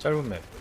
짧은 맵.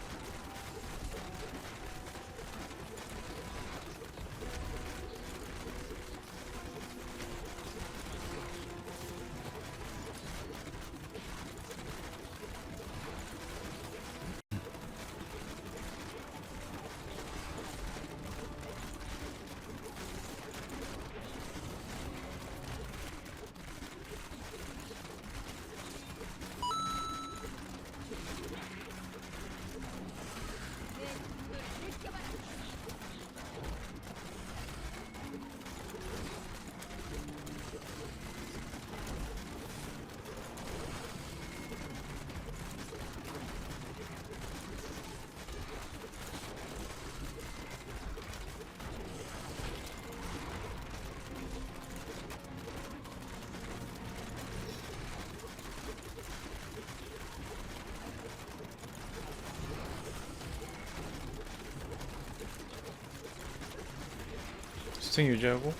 유지하고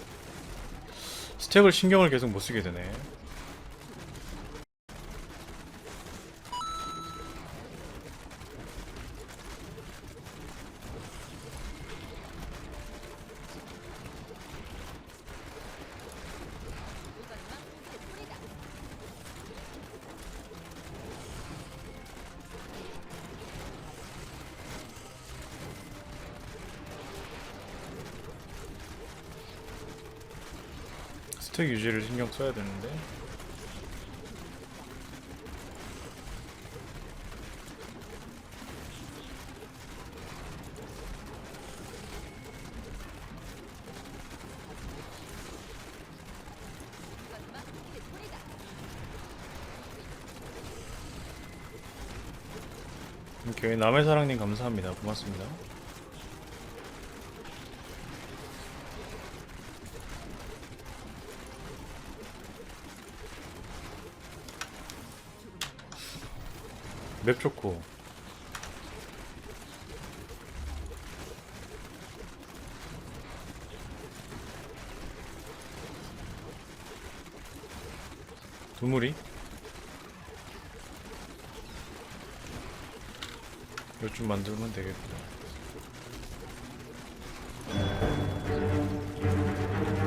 스택을 신경을 계속 못 쓰게 되네. 스택 유지를 신경 써야 되는데. 오케이 남의 사랑님 감사합니다. 고맙습니다 맵 좋고. 두무리 좀 만들면 되겠구나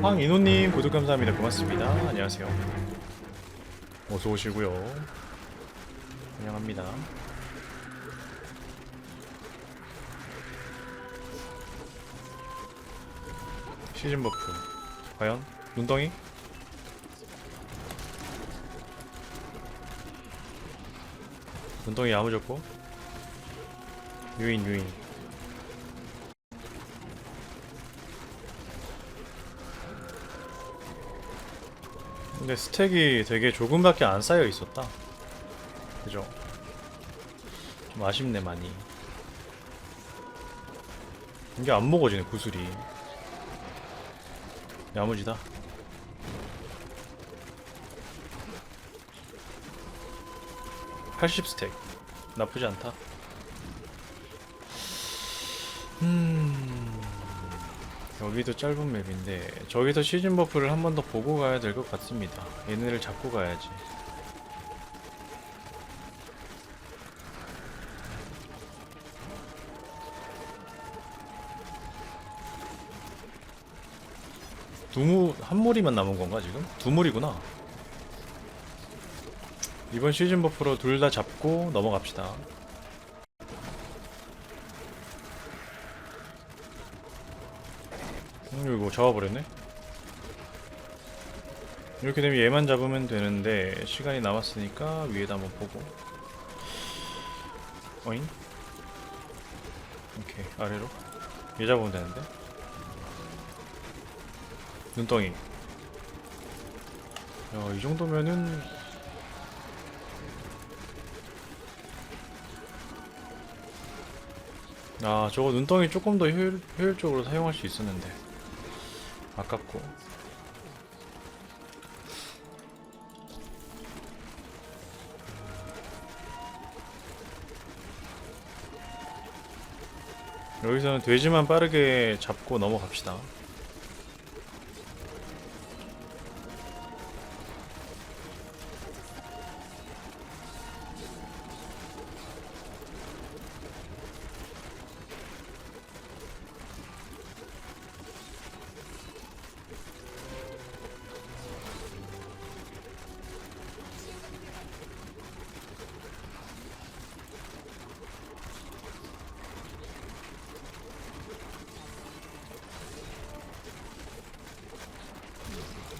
황인호님 구독 감사합니다. 고맙습니다. 안녕하세요. 어서 오시고요 환영합니다. 시즌 버프. 과연? 눈덩이? 눈덩이 야무졌고? 유인 유인. 근데 스택이 되게 조금밖에 안 쌓여 있었다 그죠? 좀 아쉽네 많이. 이게 안 먹어지네 구슬이. 야무지다. (80 스택) 나쁘지 않다. 음 여기도 짧은 맵인데 저기서 시즌 버프를 한 번 더 보고 가야 될 것 같습니다. 얘네를 잡고 가야지 두무 한 무리만 남은 건가 지금? 두 무리구나. 이번 시즌 버프로 둘 다 잡고 넘어갑시다. 음, 이거 잡아버렸네. 이렇게 되면 얘만 잡으면 되는데 시간이 남았으니까 위에다 한번 보고. 어잉? 오케이 아래로. 얘 잡으면 되는데. 눈덩이. 야, 이 정도면은 아, 저거 눈덩이 조금 더 효율, 효율적으로 사용할 수 있었는데 아깝고 여기서는 돼지만 빠르게 잡고 넘어갑시다.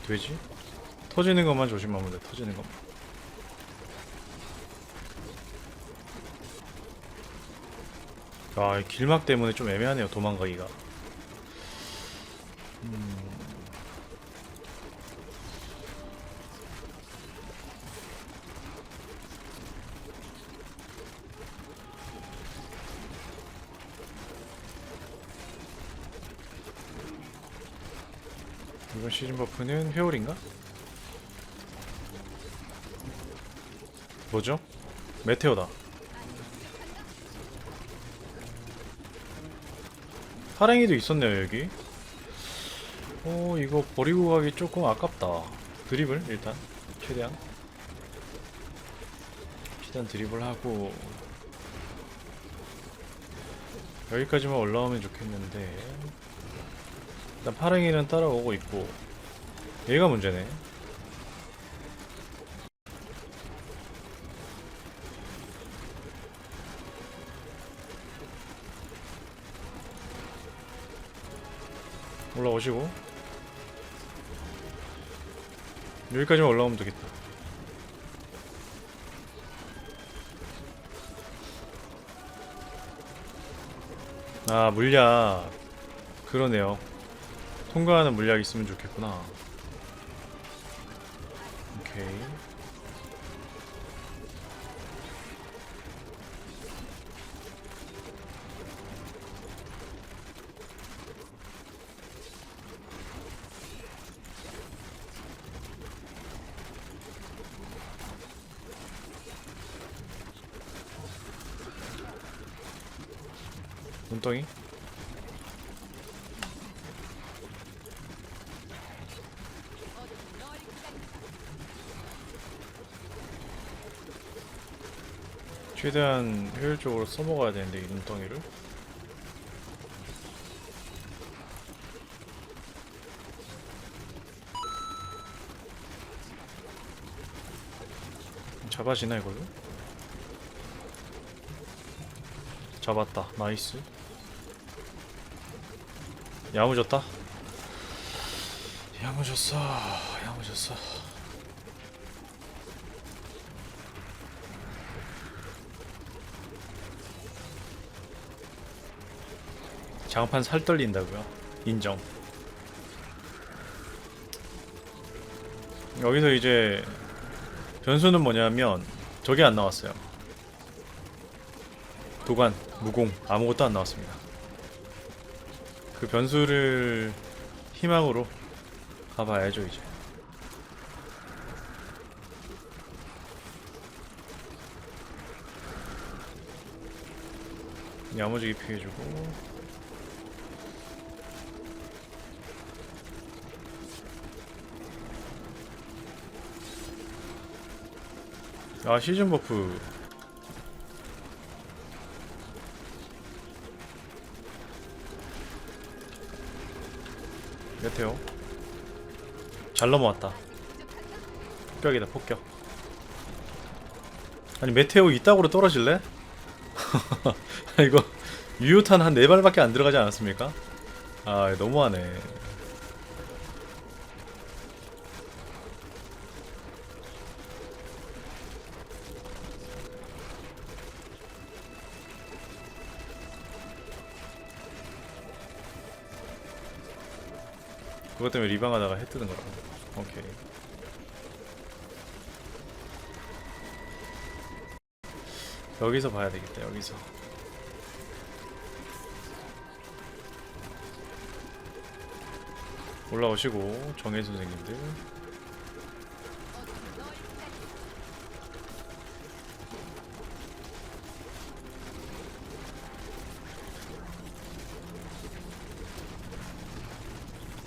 왜지? 터지는 것만 조심하면 돼. 터지는 것만. 아, 이 길막 때문에 좀 애매하네요. 도망가기가. 시즌 버프는 회오리인가? 뭐죠? 메테오다. 파랭이도 있었네요 여기. 어 이거 버리고 가기 조금 아깝다. 드리블 일단 최대한. 최대한 드리블 하고 여기까지만 올라오면 좋겠는데 일단 파랭이는 따라오고 있고 얘가 문제네. 올라오시고. 여기까지만 올라오면 되겠다. 아 물약. 그러네요. 통과하는 물약 있으면 좋겠구나 오케이. 눈덩이 최대한 효율적으로 써먹어야 되는데 이 눈덩이를. 잡아지나 이걸로? 잡았다. 나이스. 야무졌다. 야무졌어. 야무졌어 장판 살 떨린다고요 인정 여기서 이제 변수는 뭐냐면 저게 안 나왔어요 도관, 무공 아무것도 안 나왔습니다. 그 변수를 희망으로 가봐야죠 이제. 야무지게 피해주고 아 시즌 버프. 메테오 잘 넘어왔다. 폭격이다 폭격. 아니 메테오 이따구로 떨어질래? 이거 유효탄 한 4발밖에 안 들어가지 않았습니까? 아 너무하네 그것 때문에 리방하다가 해 뜨는 거라고 오케이. 여기서 봐야 되겠다 여기서. 올라오시고 정혜 선생님들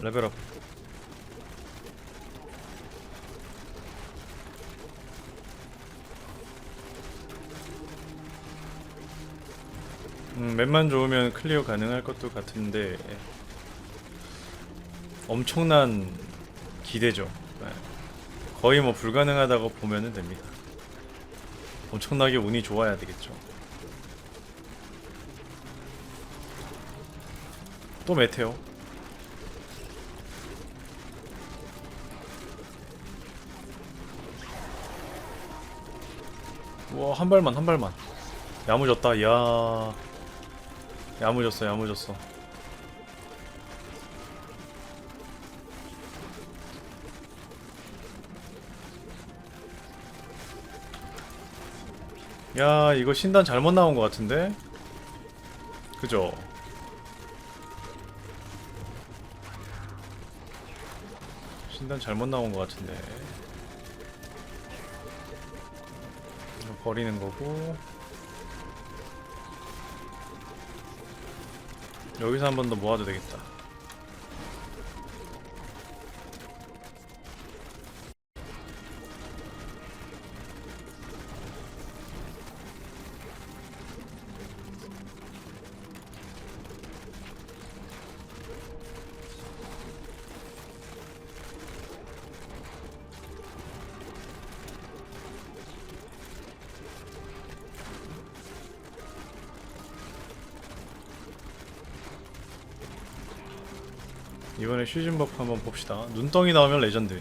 레벨업 음, 맵만 좋으면 클리어 가능할 것도 같은데 엄청난 기대죠. 네. 거의 뭐 불가능하다고 보면 됩니다. 엄청나게 운이 좋아야 되겠죠. 또 메테오. 우와 한 발만 한 발만. 야무졌다 이야. 야무졌어 야무졌어. 야 이거 신단 잘못 나온 것 같은데? 그죠? 신단 잘못 나온 것 같은데 버리는 거고. 여기서 한 번 더 모아도 되겠다 이번에 시즌 버프 한번 봅시다. 눈덩이 나오면 레전드.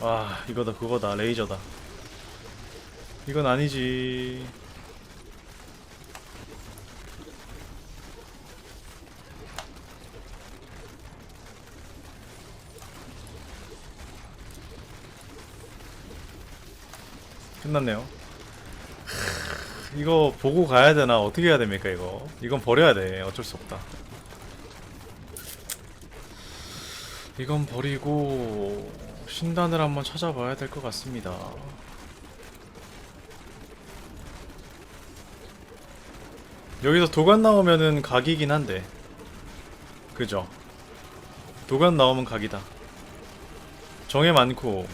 아 이거다 그거다. 레이저다. 이건 아니지. 끝났네요 이거 보고 가야 되나? 어떻게 해야 됩니까 이거? 이건 버려야 돼. 어쩔 수 없다. 이건 버리고 신단을 한번 찾아봐야 될 것 같습니다. 여기서 도관 나오면은 각이긴 한데. 그죠? 도관 나오면 각이다. 정에 많고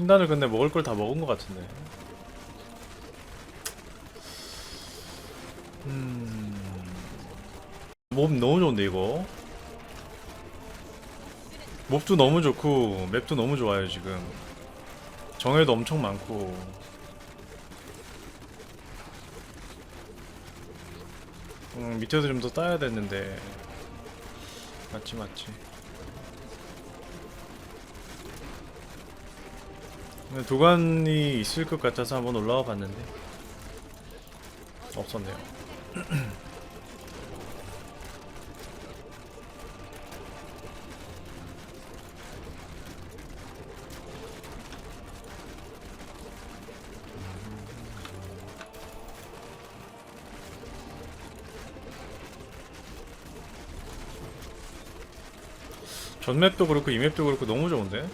신단을 근데 먹을 걸 다 먹은 것 같은데. 음. 몹 너무 좋은데 이거. 몹도 너무 좋고 맵도 너무 좋아요 지금. 정해도 엄청 많고. 음, 밑에도 좀 더 따야 됐는데. 맞지 맞지. 근데 도관이 있을 것 같아서 한번 올라와 봤는데 없었네요. 전 맵도 그렇고 이 맵도 그렇고 너무 좋은데?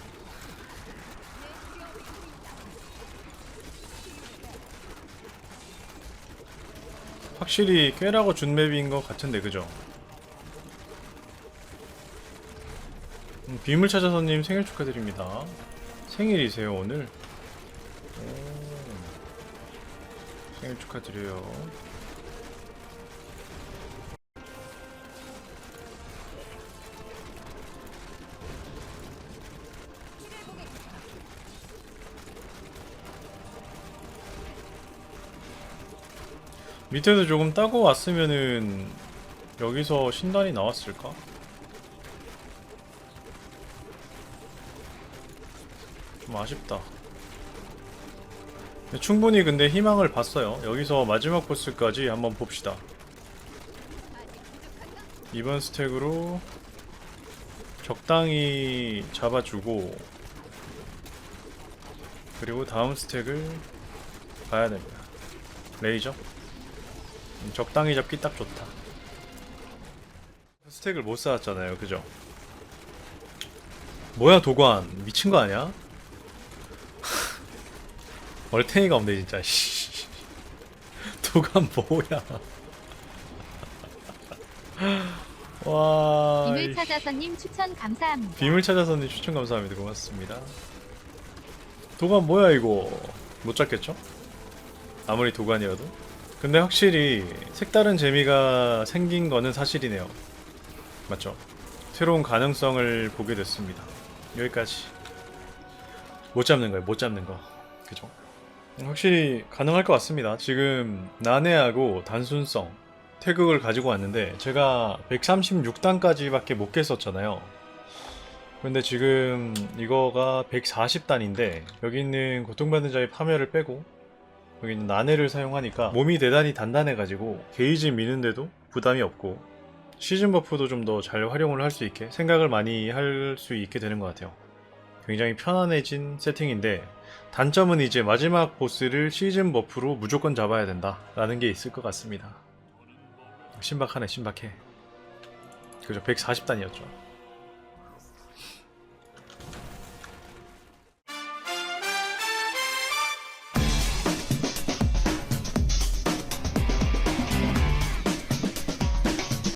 확실히 꽤라고 준 맵인 것 같은데 그죠? 음, 비물 찾아서님 생일 축하드립니다. 생일이세요 오늘? 오, 생일 축하드려요. 밑에도 조금 따고 왔으면은 여기서 신단이 나왔을까? 좀 아쉽다. 충분히 근데 희망을 봤어요. 여기서 마지막 보스까지 한번 봅시다. 이번 스택으로 적당히 잡아주고 그리고 다음 스택을 봐야 됩니다. 레이저. 음, 적당히 잡기 딱 좋다. 스택을 못 쌓았잖아요, 그죠? 뭐야 도관 미친 거 아니야? 얼탱이가 없네 진짜. 씨. 도관 뭐야? 와. 이- 찾아서님 추천 감사합니다. 비물 찾아서님 추천 감사합니다. 고맙습니다. 도관 뭐야 이거? 못 잡겠죠? 아무리 도관이어도. 근데 확실히 색다른 재미가 생긴 거는 사실이네요. 맞죠? 새로운 가능성을 보게 됐습니다. 여기까지. 못 잡는 거예요. 못 잡는 거. 그죠? 확실히 가능할 것 같습니다. 지금 난해하고 단순성 태극을 가지고 왔는데 제가 136단까지밖에 못 깼었잖아요. 근데 지금 이거가 140단인데 여기 있는 고통받는 자의 파멸을 빼고 여기 있는 난해를 사용하니까 몸이 대단히 단단해가지고 게이지 미는데도 부담이 없고 시즌 버프도 좀 더 잘 활용을 할 수 있게 생각을 많이 할 수 있게 되는 것 같아요. 굉장히 편안해진 세팅인데 단점은 이제 마지막 보스를 시즌 버프로 무조건 잡아야 된다 라는 게 있을 것 같습니다. 신박하네 신박해. 그죠 140단이었죠.